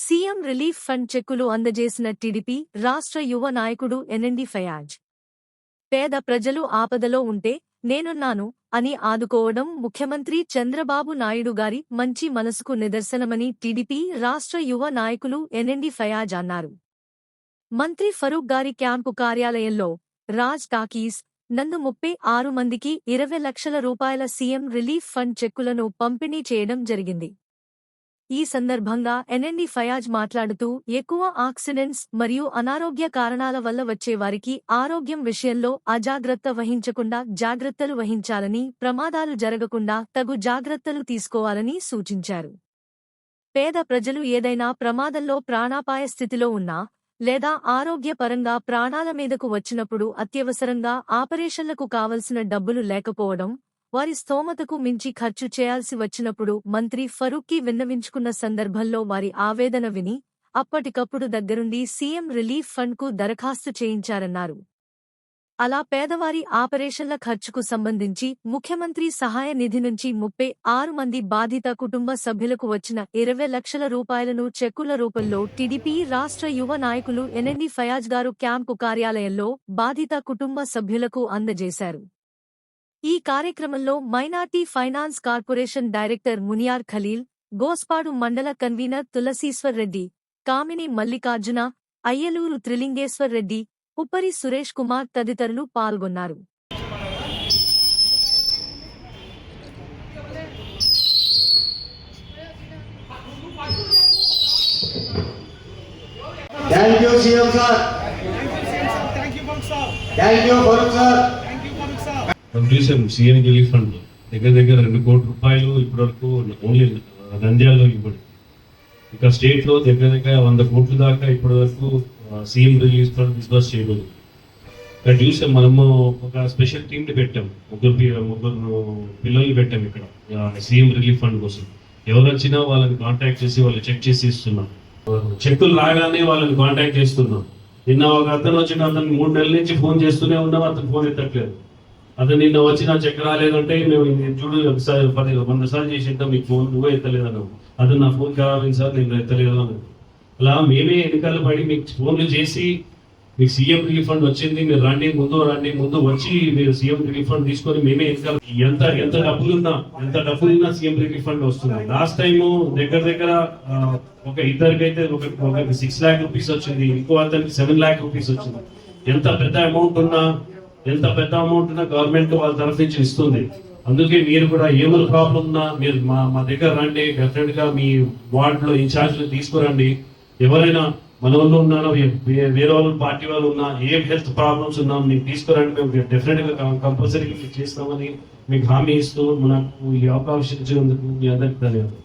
CM relief fund చెక్కులు అందజేసిన TDP రాష్ట్ర యువ నాయకుడు ఎన్ఎండి ఫయాజ్. పేద ప్రజలు ఆపదలో ఉంటే నేనున్నాను అని ఆదుకోవడం ముఖ్యమంత్రి చంద్రబాబు నాయుడు గారి మంచి మనసుకు నిదర్శనమని టీడీపీ రాష్ట్ర యువ నాయకులు ఎన్ఎండి ఫయాజ్ అన్నారు. మంత్రి ఫరూక్ గారి క్యాంపు కార్యాలయంలో రాజ్ టాకీస్ నందు ముప్పై ఆరు మందికి ఇరవై లక్షల రూపాయల సీఎం రిలీఫ్ ఫండ్ చెక్కులను పంపిణీ చేయడం జరిగింది. ఈ సందర్భంగా ఎన్ఎండి ఫయాజ్ మాట్లాడుతూ ఎక్కువ ఆక్సిడెంట్స్ మరియు అనారోగ్య కారణాల వల్ల వచ్చే వారికి ఆరోగ్యం విషయంలో అజాగ్రత్త వహించకుండా జాగ్రత్తలు వహించాలని ప్రమాదాలు జరగకుండా తగు జాగ్రత్తలు తీసుకోవాలని సూచించారు. పేద ప్రజలు ఏదైనా ప్రమాదంలో ప్రాణాపాయ స్థితిలో ఉన్నా లేదా ఆరోగ్యపరంగా ప్రాణాల మీదకు వచ్చినప్పుడు అత్యవసరంగా ఆపరేషన్లకు కావలసిన డబ్బులు లేకపోవడం వారి స్తోమతకు మించి ఖర్చు చేయాల్సి వచ్చినప్పుడు మంత్రి ఫరూక్కి విన్నవించుకున్న సందర్భంలో వారి ఆవేదన విని అప్పటికప్పుడు దగ్గరుండి సీఎం రిలీఫ్ ఫండ్కు దరఖాస్తు చేయించారన్నారు. అలా పేదవారి ఆపరేషన్ల ఖర్చుకు సంబంధించి ముఖ్యమంత్రి సహాయ నిధి నుంచి ముప్పై ఆరు మంది బాధిత కుటుంబ సభ్యులకు వచ్చిన ఇరవై లక్షల రూపాయలను చెక్కుల రూపంలో టీడీపీ రాష్ట్ర యువ నాయకులు ఎన్ఎన్డి ఫయాజ్ గారు క్యాంపు కార్యాలయంలో బాధిత కుటుంబ సభ్యులకు అందజేశారు. ఈ కార్యక్రమంలో minority finance corporation director Muniyar Khalil Gospadu మండల కన్వీనర్ తులసీశ్వర్ రెడ్డి కామిని మల్లికార్జున అయ్యలూరు త్రిలింగేశ్వర్ రెడ్డి ఉప్పరి సురేష్ కుమార్ తదితరులు పాల్గొన్నారు. You CM sir thank you fund sir మనం చూసాం సీఎం రిలీఫ్ ఫండ్ దగ్గర దగ్గర రెండు కోట్ల రూపాయలు ఇప్పటివరకు ఓన్లీ నంద్యాలలో ఇవ్వడు ఇక స్టేట్లో దగ్గర దగ్గర వంద కోట్ల దాకా ఇప్పటివరకు సీఎం రిలీఫ్ ఫండ్ డిస్బర్స్ చేయలేదు. ఇక్కడ చూసాం మనము ఒక స్పెషల్ టీమ్ని పెట్టాం. ముగ్గురు ముగ్గురు పిల్లల్ని పెట్టాం ఇక్కడ సీఎం రిలీఫ్ ఫండ్ కోసం. ఎవరు వచ్చినా వాళ్ళని కాంటాక్ట్ చేసి వాళ్ళు చెక్ చేసి ఇస్తున్నాం. చెక్కులు రాగానే వాళ్ళని కాంటాక్ట్ చేస్తున్నాం. నిన్న ఒక అతను వచ్చిన అతను మూడు నెలల నుంచి ఫోన్ చేస్తూనే ఉన్నాం అతను ఫోన్ ఎత్తట్లేదు. అతను నిన్న వచ్చిన నా చెక్ రాలేదంటే మేము చూడు ఒకసారి పది వంద సార్లు చేసి మీకు ఫోన్ నువ్వే ఎత్తలేదు అన్నావు అతను నా ఫోన్ కావాలి సార్ నేను ఎత్తలేదు అని అలా మేమే ఎన్నికలు పడి మీకు ఫోన్లు చేసి మీకు సీఎం రిలీఫ్ ఫండ్ వచ్చింది మీరు రండి ముందు రండి ముందు వచ్చి మీరు సీఎం రిలీఫ్ ఫండ్ తీసుకొని మేమే ఎన్నికలు ఎంత ఎంత డబ్బులున్నా ఎంత డబ్బులున్నా సీఎం రిలీఫ్ ఫండ్ వస్తుంది లాస్ట్ టైం దగ్గర దగ్గర ఒక ఇద్దరికి అయితే ఒక ఒక సిక్స్ ల్యాక్ రూపీస్ వచ్చింది ఇంకో అతనికి సెవెన్ ల్యాక్ రూపీస్ వచ్చింది. ఎంత పెద్ద అమౌంట్ ఉన్నా ఎంత పెద్ద అమౌంట్ ఉన్నా గవర్నమెంట్ వాళ్ళ తరఫు నుంచి ఇస్తుంది. అందుకే మీరు కూడా ఏమైనా ప్రాబ్లం ఉన్నా మీరు మా మా దగ్గర రండి. డెఫినెట్గా మీ వార్డులో లో తీసుకురండి. ఎవరైనా మన వాళ్ళు ఉన్నారో వేరే వాళ్ళు పార్టీ వాళ్ళు ఉన్నా ఏ హెల్త్ ప్రాబ్లమ్స్ ఉన్నా మీకు తీసుకురండి. మేము డెఫినెట్గా కంపల్సరీ చేస్తామని మీకు హామీ ఇస్తూ మనకు ఈ అవకాశం ఇచ్చినందుకు మీ అందరికి ధన్యవాదాలు.